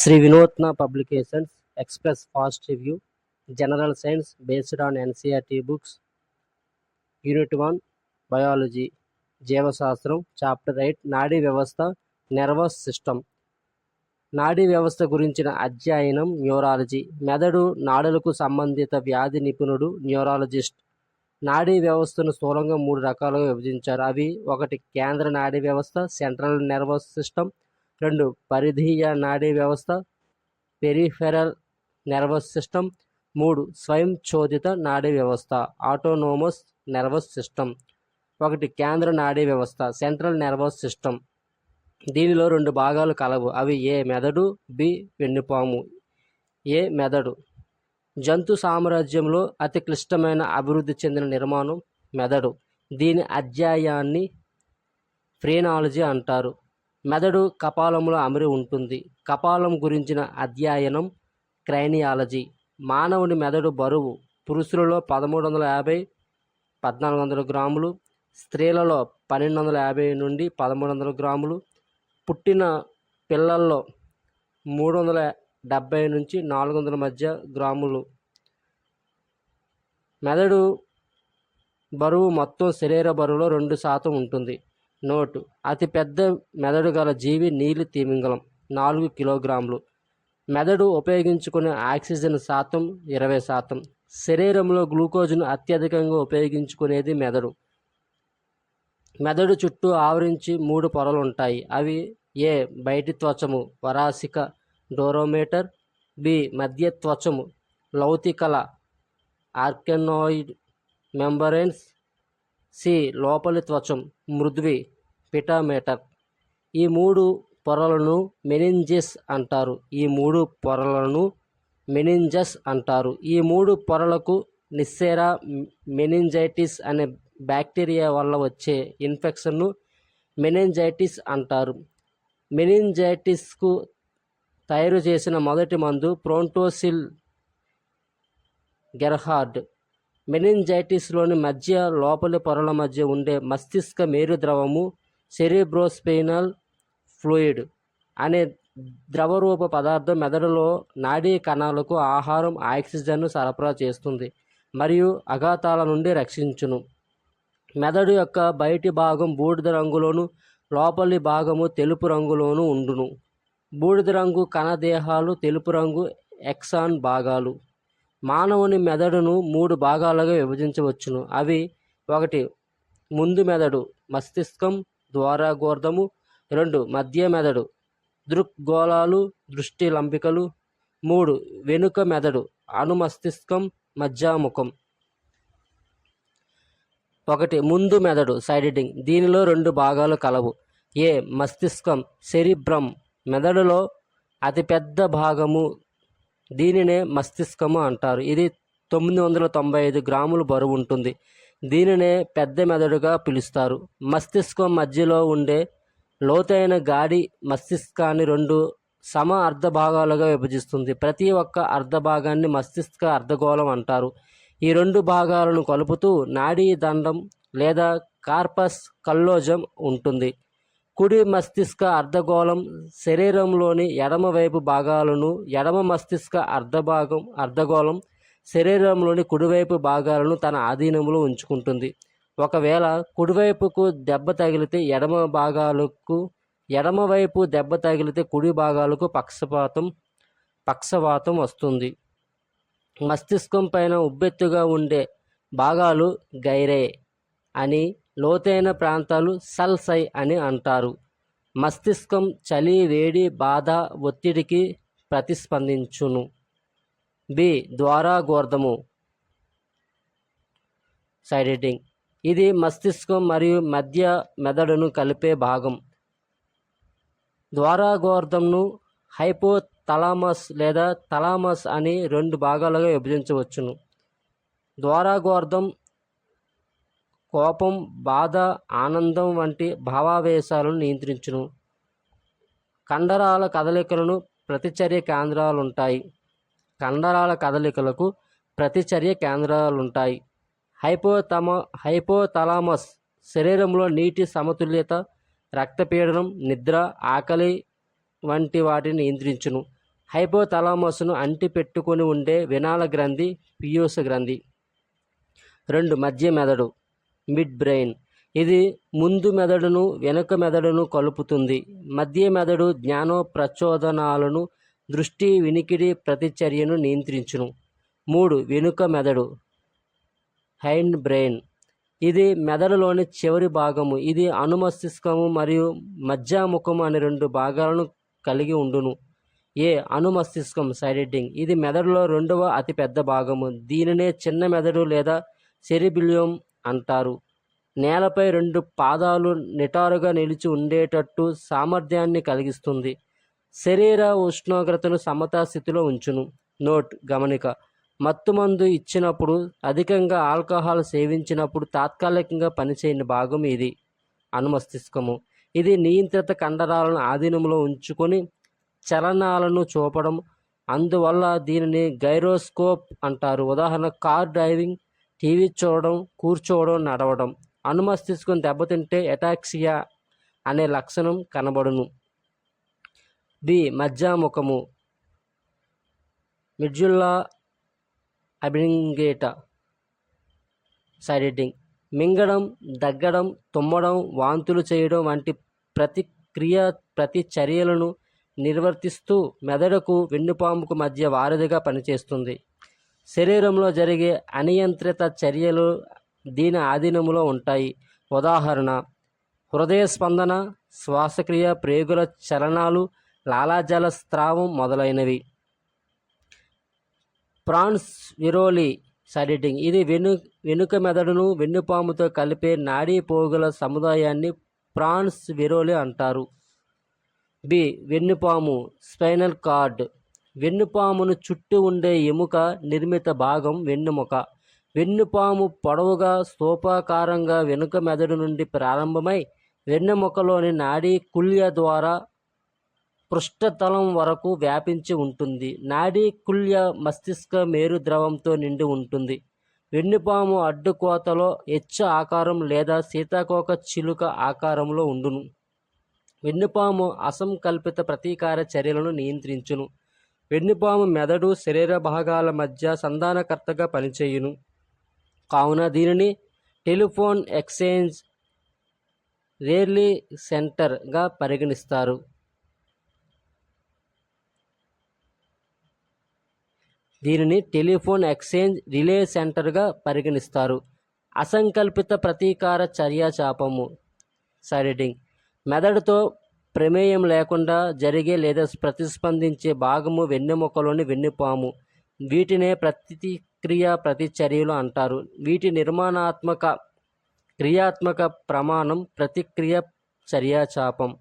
Shri Vinotna publications express fast review general science based on NCERT books unit one biology జీవశాస్త్రం chapter eight నాడీ వ్యవస్థ nervous system. నాడీ వ్యవస్థ గురించిన అధ్యయనం న్యూరాలజీ. మెదడు నాడులకు సంబంధిత వ్యాధి నిపుణుడు న్యూరాలజిస్ట్. నాడీ వ్యవస్థను స్థూలంగా మూడు రకాలుగా విభజించారు. అవి ఒకటి కేంద్ర నాడీ వ్యవస్థ సెంట్రల్ నెర్వస్ సిస్టమ్ రెండు పరిధీయ నాడీ వ్యవస్థ పెరిఫెరల్ నర్వస్ సిస్టమ్. మూడు స్వయం చోదిత నాడీ వ్యవస్థ ఆటోనోమస్ నెర్వస్ సిస్టమ్. ఒకటి కేంద్ర నాడీ వ్యవస్థ సెంట్రల్ నర్వస్ సిస్టమ్. దీనిలో రెండు భాగాలు కలవు. అవి ఏ మెదడు బి వెన్నుపాము. ఏ మెదడు? జంతు సామ్రాజ్యంలో అతి క్లిష్టమైన అభివృద్ధి చెందిన నిర్మాణం మెదడు. దీని అధ్యాయాన్ని ఫ్రీనాలజీ అంటారు. మెదడు కపాలంలో అమరి ఉంటుంది. కపాలం గురించిన అధ్యయనం క్రైనియాలజీ. మానవుని మెదడు బరువు. పురుషులలో పదమూడు వందల యాభై పద్నాలుగు వందల గ్రాములు స్త్రీలలో పన్నెండు వందల యాభై నుండి పదమూడు వందల గ్రాములు పుట్టిన పిల్లల్లో మూడు వందల డెబ్భై నుంచి నాలుగు వందల మధ్య గ్రాములు. మెదడు బరువు మొత్తం శరీర బరువులో రెండు శాతం ఉంటుంది. నోటు. అతిపెద్ద మెదడు గల జీవి నీలి తిమింగలం నాలుగు కిలోగ్రాములు. మెదడు ఉపయోగించుకునే ఆక్సిజన్ శాతం ఇరవై శాతం. శరీరంలో గ్లూకోజ్ను అత్యధికంగా ఉపయోగించుకునేది మెదడు. మెదడు చుట్టూ ఆవరించి మూడు పొరలు ఉంటాయి. అవి ఏ బయటి త్వచము వరాసిక డోరోమీటర్ బి మధ్య త్వచము లౌతికల ఆర్కెనాయిడ్ మెంబరెన్స్ సి లోపలి త్వచం మృద్వి పిటామీటర్. ఈ మూడు పొరలను మెనింజెస్ అంటారు. ఈ మూడు పొరలను మెనింజస్ అంటారు. ఈ మూడు పొరలకు నిస్సేరా మెనింజైటిస్ అనే బ్యాక్టీరియా వల్ల వచ్చే ఇన్ఫెక్షన్ను మెనింజైటిస్ అంటారు. మెనింజైటిస్కు తయారు చేసిన మొదటి మందు ప్రోంటోసిల్ గెర్హార్డ్. మెనింజైటిస్లోని మధ్య లోపలి పొరల మధ్య ఉండే మస్తిష్క మేరుద్రవము సెరిబ్రోస్పైనల్ ఫ్లూయిడ్ అనే ద్రవరూప పదార్థం మెదడులో నాడీ కణాలకు ఆహారం ఆక్సిజన్ను సరఫరా చేస్తుంది మరియు అఘాతాల నుండి రక్షించును. మెదడు యొక్క బయటి భాగం బూడిద రంగులోను లోపలి భాగము తెలుపు రంగులోను ఉండును. బూడిద రంగు కణదేహాలు తెలుపు రంగు ఎక్సాన్ భాగాలు. మానవుని మెదడును మూడు భాగాలుగా విభజించవచ్చును. అవి ఒకటి ముందు మెదడు మస్తిష్కం ద్వారా గోర్ధము రెండు మధ్య మెదడు దృక్గోళాలు దృష్టి లంపికలు మూడు వెనుక మెదడు అణుమస్తిష్కం మధ్యాముఖం. ఒకటి ముందు మెదడు సైడిటింగ్ దీనిలో రెండు భాగాలు కలవు. ఏ మస్తిష్కం సెరిబ్రం మెదడులో అతిపెద్ద భాగము దీనినే మస్తిష్కము అంటారు. ఇది తొమ్మిది వందల తొంభై ఐదు గ్రాములు బరువు ఉంటుంది. దీనినే పెద్ద మెదడుగా పిలుస్తారు. మస్తిష్కం మధ్యలో ఉండే లోతైన గాడి మస్తిష్కాన్ని రెండు సమ అర్ధ భాగాలుగా విభజిస్తుంది. ప్రతి ఒక్క అర్ధ భాగాన్ని మస్తిష్క అర్ధగోళం అంటారు. ఈ రెండు భాగాలను కలుపుతూ నాడీ దండం లేదా కార్పస్ కల్లోజం ఉంటుంది. కుడి మస్తిష్క అర్ధగోళం శరీరంలోని ఎడమ వైపు భాగాలను ఎడమ మస్తిష్క అర్ధభాగం అర్ధగోళం శరీరంలోని కుడివైపు భాగాలను తన ఆధీనంలో ఉంచుకుంటుంది. ఒకవేళ కుడివైపుకు దెబ్బ తగిలితే ఎడమ భాగాలకు ఎడమవైపు దెబ్బ తగిలితే కుడి భాగాలకు పక్షపాతం పక్షవాతం వస్తుంది. మస్తిష్కం పైన ఉబ్బెత్తుగా ఉండే భాగాలు గైరే అని లోతైన ప్రాంతాలు సల్సై అని అంటారు. మస్తిష్కం చలి వేడి బాధ ఒత్తిడికి ప్రతిస్పందించును. బి. ద్వారా గోర్ధము ఎడింగ్ ఇది మస్తిష్కం మరియు మధ్య మెదడును కలిపే భాగం. ద్వారాగోర్ధంను హైపోథలామస్ లేదా తలామస్ అని రెండు భాగాలుగా విభజించవచ్చును. ద్వారాగోర్ధం కోపం బాధ ఆనందం వంటి భావావేశాలను నియంత్రించును. కండరాల కదలికలను ప్రతిచర్య కేంద్రాలు ఉంటాయి కండరాల కదలికలకు ప్రతిచర్య కేంద్రాలుంటాయి. హైపోతమ హైపోతలామస్ శరీరంలో నీటి సమతుల్యత రక్తపీడనం నిద్ర ఆకలి వంటి వాటిని నియంత్రించును. హైపోతలామస్ను అంటి పెట్టుకొని ఉండే వినాల గ్రంథి పియూస గ్రంథి. రెండు మధ్య మెదడు మిడ్ బ్రెయిన్. ఇది ముందు మెదడును వెనుక మెదడును కలుపుతుంది. మధ్య మెదడు జ్ఞానో ప్రచోదనాలను దృష్టి వినికిడి ప్రతిచర్యను నియంత్రించును. మూడు వెనుక మెదడు. Hind brain. ఇది మెదడులోని చివరి భాగము. ఇది అనుమస్తిష్కము మరియు మజ్జాముఖము అనే రెండు భాగాలను కలిగి ఉండును. ఏ అనుమస్తిష్కం సైడెడ్డింగ్. ఇది మెదడులో రెండవ అతిపెద్ద భాగము. దీనినే చిన్న మెదడు లేదా సెరిబిలియం అంటారు. నేలపై రెండు పాదాలు నిటారుగా నిలిచి ఉండేటట్టు సామర్థ్యాన్ని కలిగిస్తుంది. శరీర ఉష్ణోగ్రతను సమతా స్థితిలో ఉంచును. నోట్ గమనిక. మత్తుమందు ఇచ్చినప్పుడు అధికంగా ఆల్కహాల్ సేవించినప్పుడు తాత్కాలికంగా పనిచేయని భాగం ఇది. అనుమస్తిష్కము. ఇది నియంత్రిత కండరాలను ఆధీనంలో ఉంచుకొని చలనాలను చూపడం. అందువల్ల దీనిని గైరోస్కోప్ అంటారు. ఉదాహరణ కార్ డ్రైవింగ్ టీవీ చూడడం కూర్చోవడం నడవడం అనుమస్తిష్కం దెబ్బతింటే ఎటాక్సియా అనే లక్షణం కనబడును. బి మధ్యాముఖము. మిడ్జుల్లా అబింగేట సైడెడ్డింగ్. మింగడం దగ్గడం తుమ్మడం వాంతులు చేయడం వంటి ప్రతిక్రియ ప్రతి చర్యలను నిర్వర్తిస్తూ మెదడుకు వెన్నుపాముకు మధ్య వారధిగా పనిచేస్తుంది. శరీరంలో జరిగే అనియంత్రిత చర్యలు దీని ఆధీనంలో ఉంటాయి. ఉదాహరణ హృదయ స్పందన శ్వాసక్రియ ప్రేగుల చలనాలు లాలాజల స్రావం మొదలైనవి. ప్రాన్స్ విరోలి సడిటింగ్. ఇది వెను వెనుక మెదడును వెన్నుపాముతో కలిపే నాడీ పోగుల సముదాయాన్ని ప్రాన్స్ విరోలి అంటారు. బి వెన్నుపాము స్పైనల్ కార్డ్. వెన్నుపామును చుట్టూ ఉండే ఎముక నిర్మిత భాగం వెన్నుముక. వెన్నుపాము పొడవుగా స్తూపాకారంగా వెనుక మెదడు నుండి ప్రారంభమై వెన్నెముకలోని నాడీ కుల్య ద్వారా పృష్ఠతలం వరకు వ్యాపించి ఉంటుంది. నాడీ కుల్య మస్తిష్క మేరు ద్రవంతో నిండి ఉంటుంది. వెన్నుపాము అడ్డుకోతలో హెచ్చు ఆకారం లేదా సీతాకోక చిలుక ఆకారంలో ఉండును. వెన్నుపాము అసంకల్పిత ప్రతీకార చర్యలను నియంత్రించును. వెన్నుపాము మెదడు శరీర భాగాల మధ్య సంధానకర్తగా పనిచేయును. కావున దీనిని టెలిఫోన్ ఎక్స్చేంజ్ రేర్లీ సెంటర్గా పరిగణిస్తారు. దీనిని టెలిఫోన్ ఎక్స్చేంజ్ రిలే సెంటర్గా పరిగణిస్తారు. అసంకల్పిత ప్రతీకార చర్యాచాపము సైడెడింగ్ మెదడుతో ప్రమేయం లేకుండా జరిగే లేదా ప్రతిస్పందించే భాగము వెన్నెముకలోని వెన్నుపాము. వీటినే ప్రతిక్రియ ప్రతిచర్యలు అంటారు. వీటి నిర్మాణాత్మక క్రియాత్మక ప్రమాణం ప్రతిక్రియ చర్యాచాపం.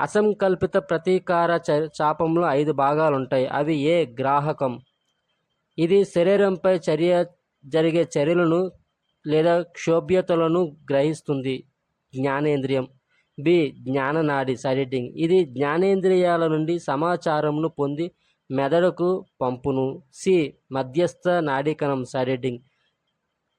అసంకల్పిత ప్రతీకార చాపంలో ఐదు భాగాలు ఉంటాయి అవి ఏ? గ్రాహకం. ఇది శరీరంపై చర్య జరిగే చర్యలను లేదా క్షోభ్యతలను గ్రహిస్తుంది. జ్ఞానేంద్రియం. బి జ్ఞాననాడి సైడెటింగ్ ఇది జ్ఞానేంద్రియాల నుండి సమాచారంను పొంది మెదడుకు పంపును. సి. మధ్యస్థ నాడీకణం సైడెటింగ్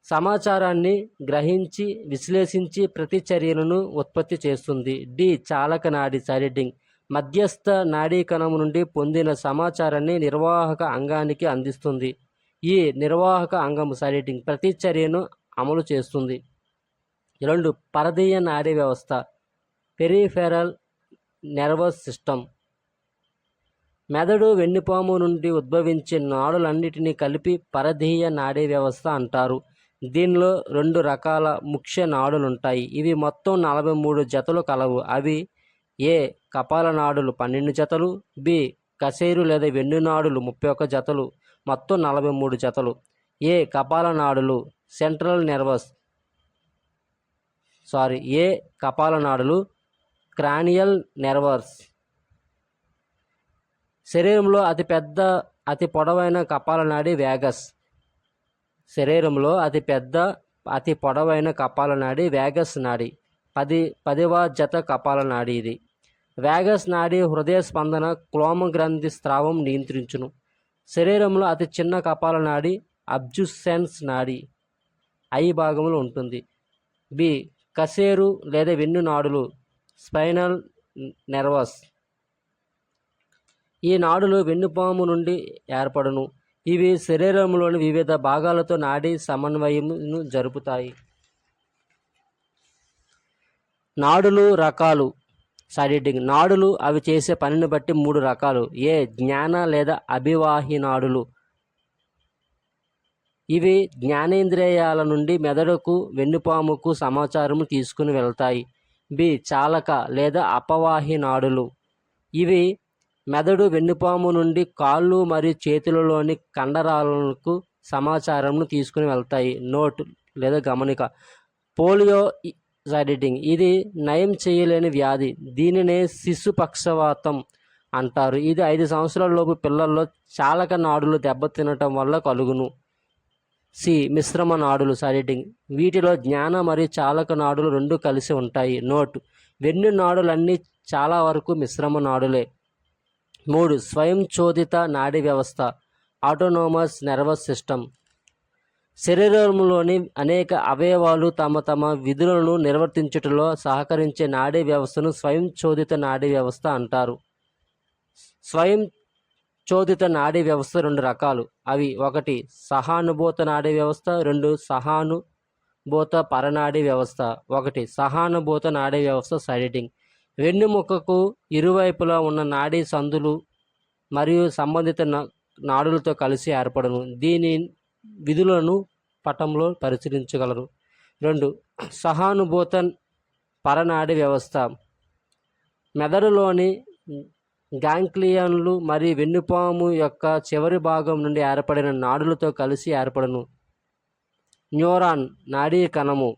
సమాచారాన్ని గ్రహించి విశ్లేషించి ప్రతిచర్యలను ఉత్పత్తి చేస్తుంది. డి. చాలక నాడి సైడెటింగ్ మధ్యస్థ నాడీకణం నుండి పొందిన సమాచారాన్ని నిర్వాహక అంగానికి అందిస్తుంది. ఈ నిర్వాహక అంగం సైడెటింగ్ ప్రతిచర్యను అమలు చేస్తుంది. రెండు. పరదీయ నాడీ వ్యవస్థ. Peripheral nervous system. మెదడు వెన్నుపాము నుండి ఉద్భవించే నాడులన్నిటినీ కలిపి పరధీయ నాడీ వ్యవస్థ అంటారు. దీనిలో రెండు రకాల ముఖ్య నాడులుంటాయి. ఇవి మొత్తం నలభై మూడు జతలు కలవు. అవి ఏ కపాల నాడులు పన్నెండు జతలు బి కసేరు లేదా వెన్ను నాడులు ముప్పై ఒక్క జతలు మొత్తం నలభై మూడు జతలు. ఏ కపాల నాడులు సెంట్రల్ నెర్వస్ సారీ ఏ కపాల నాడులు క్రానియల్ నెర్వర్స్ శరీరంలో అతి పెద్ద అతి పొడవైన కపాల నాడి వేగస్ శరీరంలో అతి పెద్ద అతి పొడవైన కపాల నాడి వేగస్ నాడి. పది పదివ జత కపాల నాడి ఇది. వేగస్ నాడి హృదయ స్పందన క్లోమ గ్రంథి స్రావం నియంత్రించును. శరీరంలో అతి చిన్న కపాల నాడి అబ్జుసెన్స్ నాడి. ఐ భాగంలో ఉంటుంది. బి. కసేరు లేదా వెన్ను నాడులు స్పైనల్ నెర్వస్. ఈ నాడులు వెన్నుపాము నుండి ఏర్పడును. ఇవి శరీరంలోని వివిధ భాగాలతో నాడీ సమన్వయమును జరుపుతాయి. నాడులు రకాలు. సైడిటింగ్ నాడులు అవి చేసే పనిని బట్టి మూడు రకాలు. ఏ జ్ఞాన లేదా అభివాహి నాడులు. ఇవి జ్ఞానేంద్రియాల నుండి మెదడుకు వెన్నుపాముకు సమాచారం తీసుకుని వెళ్తాయి. బి చాలక లేదా అపవాహి నాడులు. ఇవి మెదడు వెన్నుపాము నుండి కాళ్ళు మరియు చేతులలోని కండరాలకు సమాచారంను తీసుకుని వెళ్తాయి. నోట్ లేదా గమనిక. పోలియో సైడిటింగ్ ఇది నయం చేయలేని వ్యాధి. దీనినే శిశు పక్షవాతం అంటారు. ఇది ఐదు సంవత్సరాల లోపు పిల్లల్లో చాలక నాడులు దెబ్బతినటం వల్ల కలుగును. సి మిశ్రమ నాడులు సారిటింగ్ వీటిలో జ్ఞాన మరియు చాలక నాడులు రెండు కలిసి ఉంటాయి. నోట్. వెన్ను నాడులన్నీ చాలా వరకు మిశ్రమ నాడులే. మూడు స్వయం చోదిత నాడీ వ్యవస్థ. Autonomous nervous system. శరీరంలోని అనేక అవయవాలు తమ తమ విధులను నిర్వర్తించుటలో సహకరించే నాడీ వ్యవస్థను స్వయం చోదిత నాడీ వ్యవస్థ అంటారు. స్వయం చోదిత నాడీ వ్యవస్థ రెండు రకాలు. అవి ఒకటి సహానుభూత నాడీ వ్యవస్థ రెండు సహానుభూత పరనాడీ వ్యవస్థ. ఒకటి సహానుభూత నాడీ వ్యవస్థ సైడిటింగ్. వెన్నుముకకు ఇరువైపులా ఉన్న నాడీ సందులు మరియు సంబంధిత నాడులతో కలిసి ఏర్పడను. దీని విధులను పటంలో పరిశీలించగలరు. రెండు సహానుభూత పరనాడి వ్యవస్థ. మెదడులోని గ్యాంగ్లియన్లు మరియు వెన్నుపాము యొక్క చివరి భాగం నుండి ఏర్పడిన నాడులతో కలిసి ఏర్పడను. న్యూరాన్ నాడీ కణము.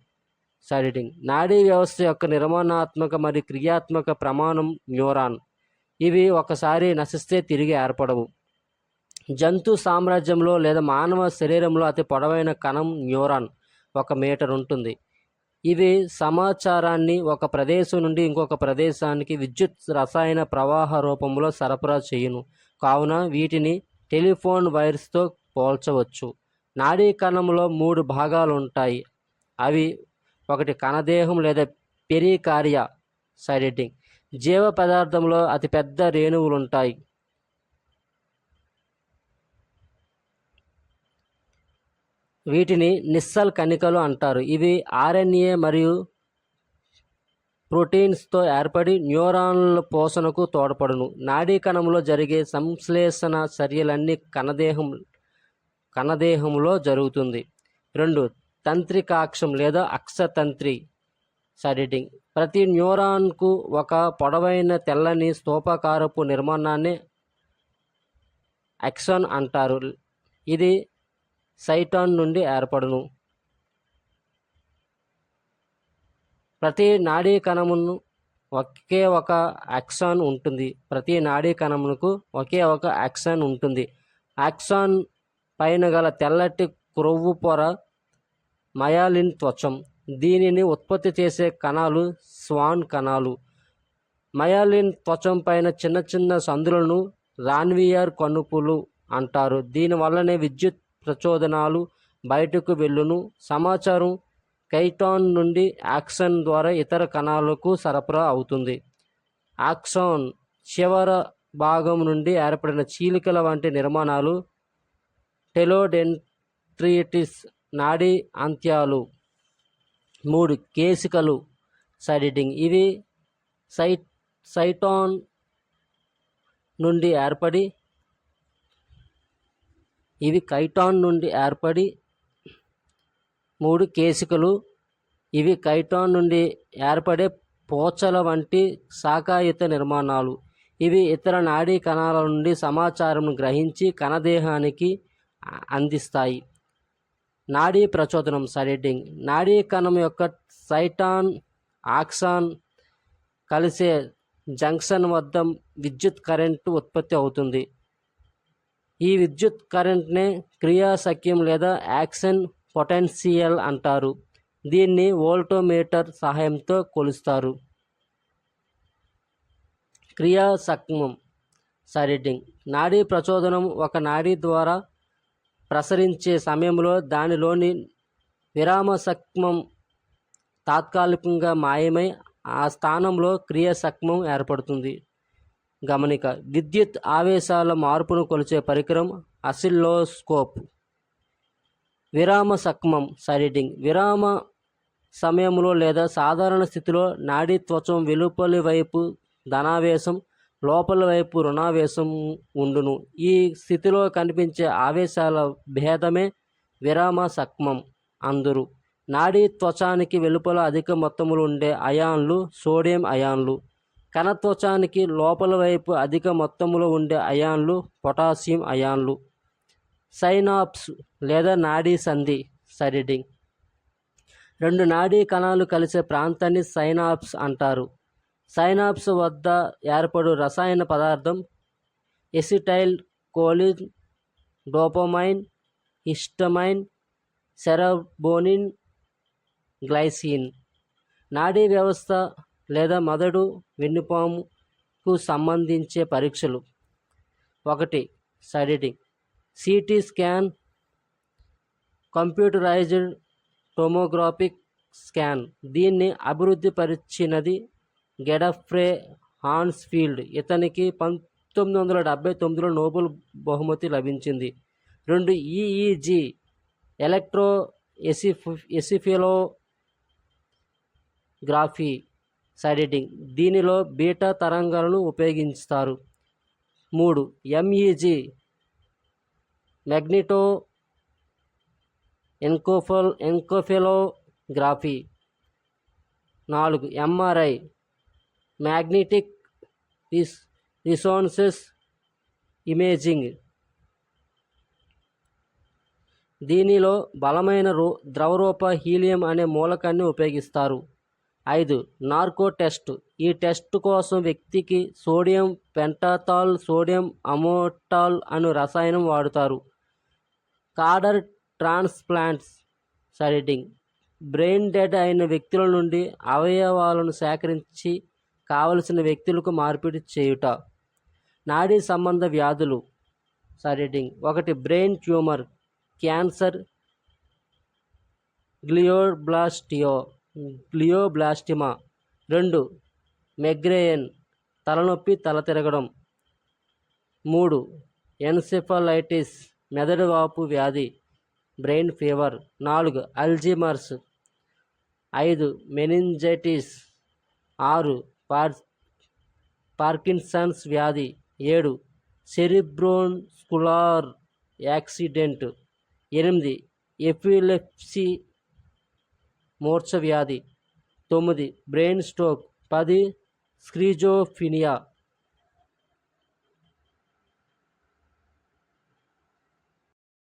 సైడిటింగ్ నాడీ వ్యవస్థ యొక్క నిర్మాణాత్మక మరియు క్రియాత్మక ప్రమాణం న్యూరాన్. ఇవి ఒకసారి నశిస్తే తిరిగి ఏర్పడవు. జంతు సామ్రాజ్యంలో లేదా మానవ శరీరంలో అతి పొడవైన కణం న్యూరాన్. ఒక మీటర్ ఉంటుంది. ఇవి సమాచారాన్ని ఒక ప్రదేశం నుండి ఇంకొక ప్రదేశానికి విద్యుత్ రసాయన ప్రవాహ రూపంలో సరఫరా చేయును. కావున వీటిని టెలిఫోన్ వైర్స్తో పోల్చవచ్చు. నాడీ కణంలో మూడు భాగాలు ఉంటాయి అవి ఒకటి కణదేహం లేదా పెరికార్య సైడెటింగ్. జీవ పదార్థంలో అతిపెద్ద రేణువులు ఉంటాయి వీటిని నిస్సల్ కణికలు అంటారు. ఇవి ఆర్ఎన్ఏ మరియు ప్రోటీన్స్తో ఏర్పడి న్యూరాన్ల పోషణకు తోడ్పడును. నాడీ కణంలో జరిగే సంశ్లేషణ చర్యలన్నీ కణదేహం కణదేహంలో జరుగుతుంది. రెండు తంత్రికాక్షం లేదా అక్షతంత్రి సైడిటింగ్. ప్రతి న్యూరాన్కు ఒక పొడవైన తెల్లని స్తూపాకారపు నిర్మాణాన్ని ఎక్సాన్ అంటారు. ఇది సైటాన్ నుండి ఏర్పడును. ప్రతి నాడీ కణమును ఒకే ఒక యాక్సాన్ ఉంటుంది. ప్రతి నాడీ కణమునకు ఒకే ఒక యాక్సాన్ ఉంటుంది. యాక్సాన్ పైన గల తెల్లటి క్రొవ్వు పొర మయాలిన్ త్వచం. దీనిని ఉత్పత్తి చేసే కణాలు స్వాన్ కణాలు. మయాలిన్ త్వచం పైన చిన్న చిన్న సందులను రాన్వియర్ కనుపులు అంటారు. దీనివల్లనే విద్యుత్ ప్రచోదనాలు బయటకు వెళ్ళును. సమాచారం కైటాన్ నుండి యాక్సన్ ద్వారా ఇతర కణాలకు సరఫరా అవుతుంది. యాక్సాన్ చివర భాగం నుండి ఏర్పడిన చీలికల వంటి నిర్మాణాలు టెలోడెంట్రిటిస్ నాడీ అంత్యాలు. మూడు కేసికలు. సైడిటింగ్ ఇవి సైట్ సైటాన్ నుండి ఏర్పడి ఇవి కైటాన్ నుండి ఏర్పడి మూడు కేసికలు ఇవి కైటాన్ నుండి ఏర్పడే పోచల వంటి శాఖాయుత నిర్మాణాలు. ఇవి ఇతర నాడీ కణాల నుండి సమాచారం గ్రహించి కణదేహానికి అందిస్తాయి. నాడీ ప్రచోదనం సైడింగ్ నాడీ కణం యొక్క సైటాన్ ఆక్సాన్ కలిసే జంక్షన్ వద్ద విద్యుత్ కరెంటు ఉత్పత్తి అవుతుంది. ఈ విద్యుత్ కరెంట్నే క్రియాశక్యం లేదా యాక్షన్ పొటెన్షియల్ అంటారు. దీన్ని వోల్టోమీటర్ సహాయంతో కొలుస్తారు. క్రియాసక్మం సైడింగ్ నాడీ ప్రచోదనం ఒక నాడీ ద్వారా ప్రసరించే సమయంలో దానిలోని విరామసక్మం తాత్కాలికంగా మాయమై ఆ స్థానంలో క్రియాసక్మం ఏర్పడుతుంది. గమనిక. విద్యుత్ ఆవేశాల మార్పును కొలిచే పరికరం అసిల్లోస్కోప్. విరామ సక్మం. సైడింగ్ విరామ సమయంలో లేదా సాధారణ స్థితిలో నాడీ త్వచం వెలుపలి వైపు ధనావేశం లోపలి వైపు రుణావేశం ఉండును. ఈ స్థితిలో కనిపించే ఆవేశాల భేదమే విరామ సక్మం అందరు. నాడీ త్వచానికి వెలుపల అధిక మొత్తములు ఉండే అయాన్లు సోడియం అయాన్లు. కణత్వచానికి లోపల వైపు అధిక మొత్తంలో ఉండే అయాన్లు పొటాషియం అయాన్లు సైనాప్స్ లేదా నాడీ సంధి సరిడింగ్. రెండు నాడీ కణాలు కలిసే ప్రాంతాన్ని సైనాప్స్ అంటారు. సైనాప్స్ వద్ద ఏర్పడు రసాయన పదార్థం acetylcholine dopamine histamine serotonin glycine. నాడీ వ్యవస్థ లేదా మెదడు వెన్నుపాముకు సంబంధించే పరీక్షలు. ఒకటి సైడిటింగ్. CT scan computerized tomographic scan. దీన్ని అభివృద్ధి పరిచినది గెడఫ్రే హాన్స్ఫీల్డ్. ఇతనికి పంతొమ్మిది వందల డెబ్బై తొమ్మిదిలో నోబెల్ బహుమతి లభించింది. రెండు EEG electro enceph encephalography సైడిటింగ్ దీనిలో బీటా తరంగాలను ఉపయోగిస్తారు. మూడు. ఎంఈజీ మ్యాగ్నిటో ఎన్కోఫల్ ఎన్కోఫెలోగ్రాఫీ నాలుగు. MRI magnetic res resonances imaging దీనిలో బలమైన రూ ద్రవరూప హీలియం అనే మూలకాన్ని ఉపయోగిస్తారు. ఐదు నార్కో టెస్ట్. ఈ టెస్ట్ కోసం వ్యక్తికి సోడియం పెంటాథాల్ సోడియం అమోటాల్ అను రసాయనం వాడుతారు. కాడర్ ట్రాన్స్ప్లాంట్స్ సైడింగ్. బ్రెయిన్ డెడ్ అయిన వ్యక్తుల నుండి అవయవాలను సేకరించి కావలసిన వ్యక్తులకు మార్పిడి చేయుట. నాడీ సంబంధ వ్యాధులు సైడింగ్. ఒకటి బ్రెయిన్ ట్యూమర్ క్యాన్సర్ గ్లియోబ్లాస్టియో. గ్లియోబ్లాస్టిమా రెండు. మెగ్రేయన్ తలనొప్పి తల తిరగడం. మూడు. ఎన్సెఫలైటిస్ మెదడు వాపు వ్యాధి బ్రెయిన్ ఫీవర్. నాలుగు. అల్జీమర్స్. ఐదు. మెనింజైటిస్. ఆరు. పార్ పార్కిన్సన్స్ వ్యాధి. ఏడు. సెరిబ్రోన్స్కులార్ యాక్సిడెంట్. ఎనిమిది. ఎపిలెప్సీ మూర్ఛ వ్యాధి తొమ్మిది బ్రెయిన్ స్ట్రోక్ పది స్క్రీజోఫినియా.